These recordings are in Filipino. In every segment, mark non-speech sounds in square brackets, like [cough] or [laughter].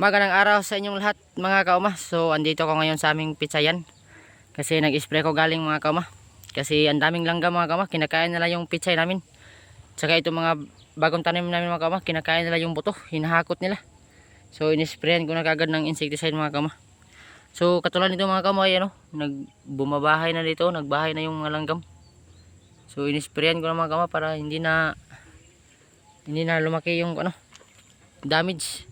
Magandang araw sa inyong lahat mga kauma. So andito ko ngayon sa aming pitsayan. Kasi nag-spray ko galing mga kauma. Kasi ang daming langga mga kauma. Kinakain nila yung pitsay namin. Tsaka ito mga bagong tanim namin mga kauma. Kinakain nila yung buto. Hinahakot nila. So inisprayan ko na kagad ng insecticide mga kauma. So katulad nito mga kauma ay ano. Nagbumabahay na dito. Nagbahay na yung mga langgam. So inisprayan ko na mga kauma para hindi na hindi na lumaki yung ano damage.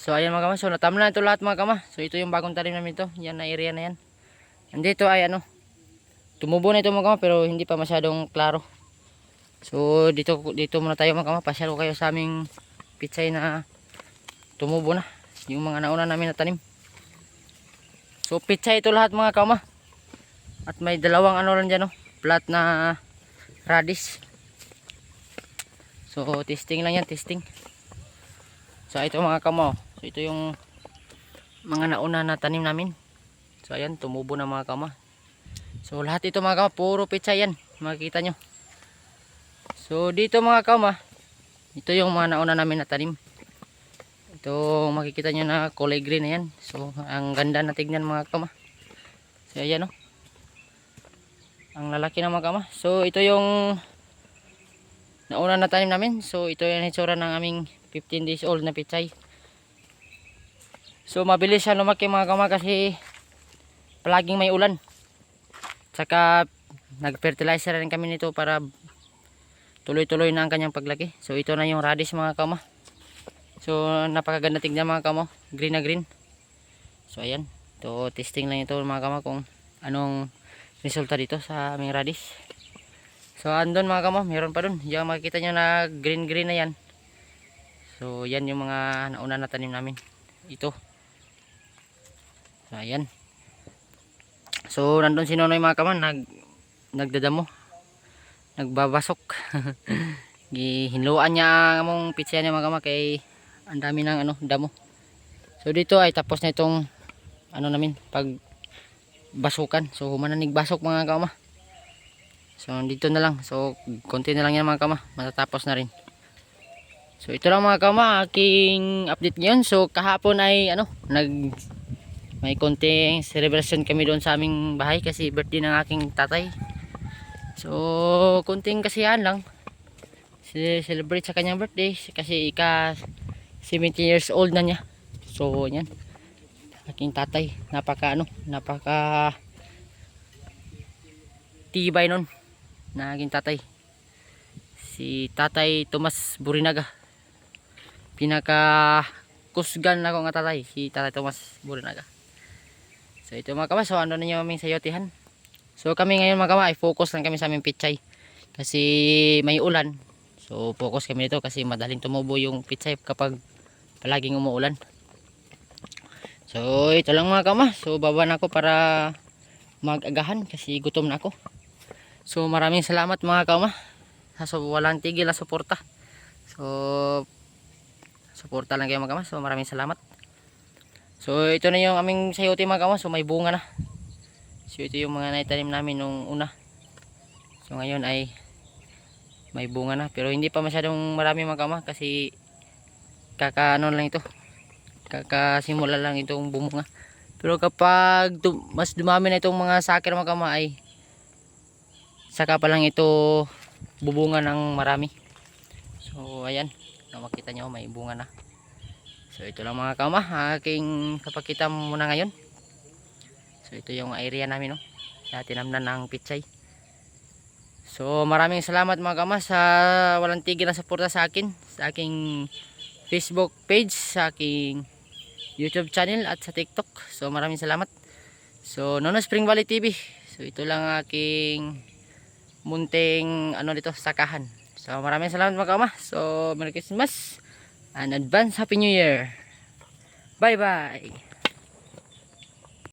So ayan mga kama, so natam na ito lahat mga kama. So ito yung bagong talim namin ito, yan na area na yan. Andito ay ano, tumubo na ito mga kama pero hindi pa masyadong klaro. So dito dito muna tayo mga kama, pasyal ko kayo sa aming pitsay na tumubo na. Yung mga nauna namin na tanim. So pitsay ito lahat mga kama. At may dalawang ano lang dyan no, plat na radish. So testing lang yan, testing. So ito mga kamo. So ito yung mga nauna na tanim namin. So ayan, tumubo na mga kama. So lahat ito mga kama, puro pizza yan. Makikita nyo. So dito mga kama, ito yung mga nauna namin na tanim. Ito makikita nyo na kulay green na yan. So ang ganda na tignan mga kama. So ayan o. Ang lalaki na mga kama. So ito yung nauna na tanim namin. So ito yung hitsura ng aming 15 days old na pichay. So mabilis siya lumaki mga kama kasi palaging may ulan. Tsaka nag-fertilizer rin kami nito para tuloy-tuloy na ang kanyang paglaki. So ito na yung radish mga kama. So napakaganda tignan mga kama. Green na green. So ayan. To testing lang ito mga kama kung anong resulta dito sa aming radish. So andun mga kama, meron pa dun. Diyan makikita nyo na green green na yan. So yan yung mga nauna na tanim namin. Ito. Ayan. So nandun si Nonoy mga kaman nag nagdadamo. Nagbabasok. [laughs] Gihinluan niya among pizza niya mga kaman kay ang dami ng ano damo. So dito ay tapos na itong ano namin pag basukan. So humananig basok mga kama. So dito na lang. So konti na lang yan mga kama. Matatapos na rin. So ito lang mga kama, aking update ngayon. So kahapon ay ano, nag may konting celebration kami doon sa aming bahay kasi birthday ng aking tatay. So konting kasiyahan lang. Celebrate sa kanyang birthday kasi ika 70 years old na niya. So yan. Aking tatay, napaka ano, napaka tibay nun na aking tatay. Si Tatay Tomas Burinaga pinaka kusgan na ko nga tatay si tatay Tomas Burinaga so ito mga kama so ano na yung aming sayotihan? So kami ngayon mga kama ay focus lang kami sa aming pichay. Kasi may ulan. So focus kami dito kasi madaling tumubo yung pichay kapag palaging umuulan. So ito lang mga kama so baba na ako para magagahan kasi gutom na ako. So maraming salamat mga kama sa so, walang tigil na suporta. So suporta lang kayo mga kama so maraming salamat so ito na yung aming sayote mga kama so may bunga na. So ito yung mga naitanim namin nung una. So ngayon ay may bunga na. Pero hindi pa masyadong marami mga kama kasi kaka ano lang ito. Kakasimula lang itong bumunga. Pero kapag mas dumami na itong mga sakir mga kama ay saka pa lang ito bubunga ng marami. So ayan. Na makita nyo may bunga na so ito lang mga kama aking kapakita muna ngayon. So ito yung area namin no? Na tinamnan ng pichay so maraming salamat mga kama sa walang tigil na suporta sa akin sa aking facebook page sa aking youtube channel at sa tiktok. So maraming salamat. So Nono Spring Valley TV so ito lang aking munting ano dito sakahan. So maraming salamat mga kama. So Merry Christmas and advance Happy New Year. Bye bye.